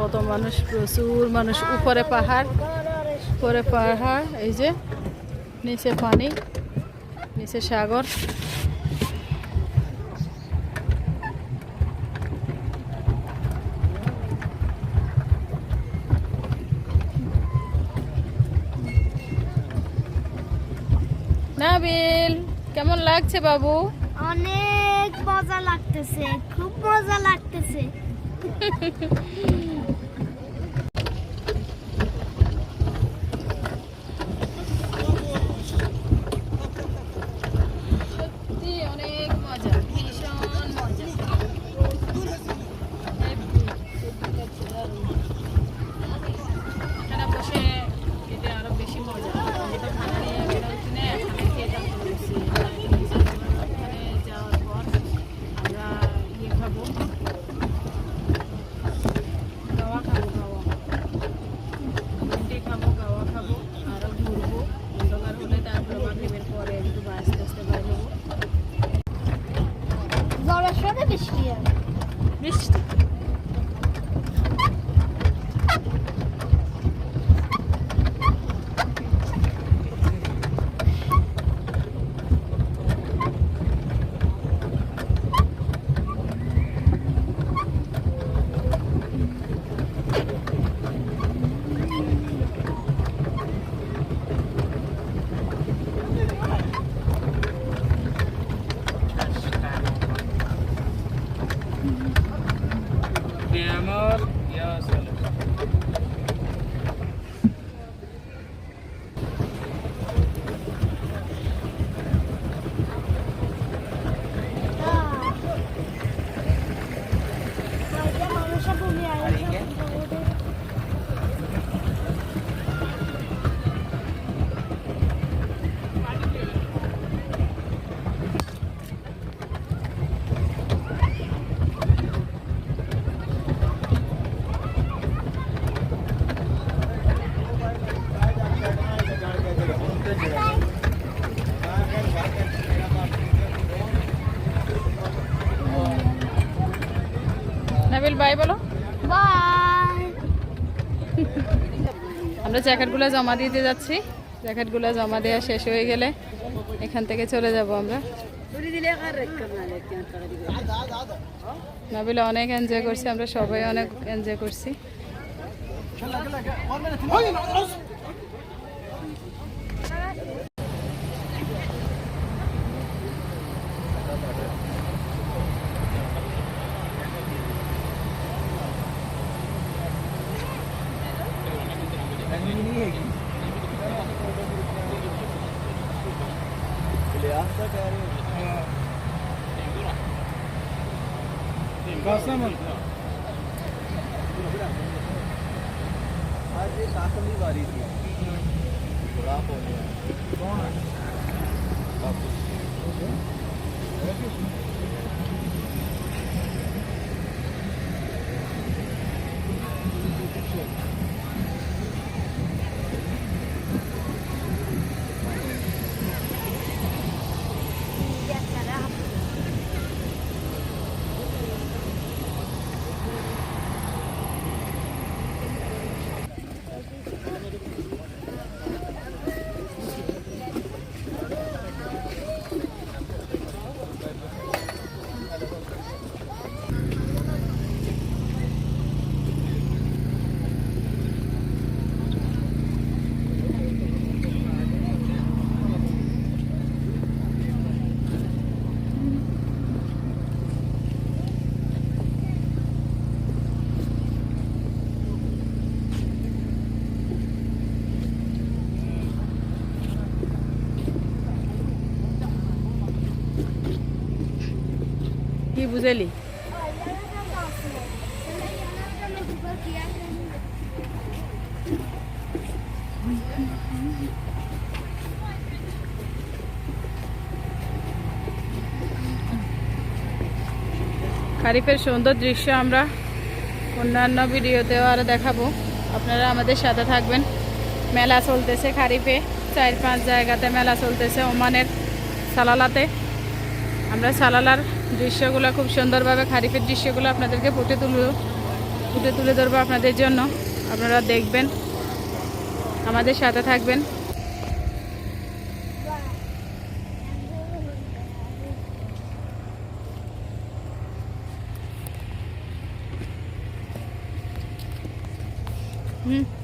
কত মানুষ, প্রচুর মানুষ উপরে পাহাড় উপরে পাহাড়, এই যে নিচে পানি, নিচে সাগর। নাবিল, কেমন লাগছে বাবু? অনেক মজা লাগতেছে, খুব মজা লাগতেছে। Hehehehe বাই বলো। গুলা আমরা জ্যাকেটগুলো জমা দিতে যাচ্ছি। জ্যাকেটগুলো জমা দেওয়া শেষ হয়ে গেলে এখান থেকে চলে যাব আমরা। নাবিলা অনেক এনজয় করছি আমরা সবাই অনেক এনজয় করছি। आज ये कासम की बारी थी गुलाब বুঝেলি? খারিফের সুন্দর দৃশ্য আমরা অন্যান্য ভিডিওতেও আরও দেখাবো। আপনারা আমাদের সাথে থাকবেন। মেলা চলতেছে খারিফে। চার পাঁচ জায়গাতে মেলা চলতেছে ওমানের সালালাতে। আমরা সালালার দৃশ্যগুলো খুব সুন্দরভাবে খারিফের দৃশ্যগুলো আপনাদেরকে ফুটে তুলব, ফুটে তুলে ধরবো আপনাদের জন্য। আপনারা দেখবেন, আমাদের সাথে থাকবেন। হুম।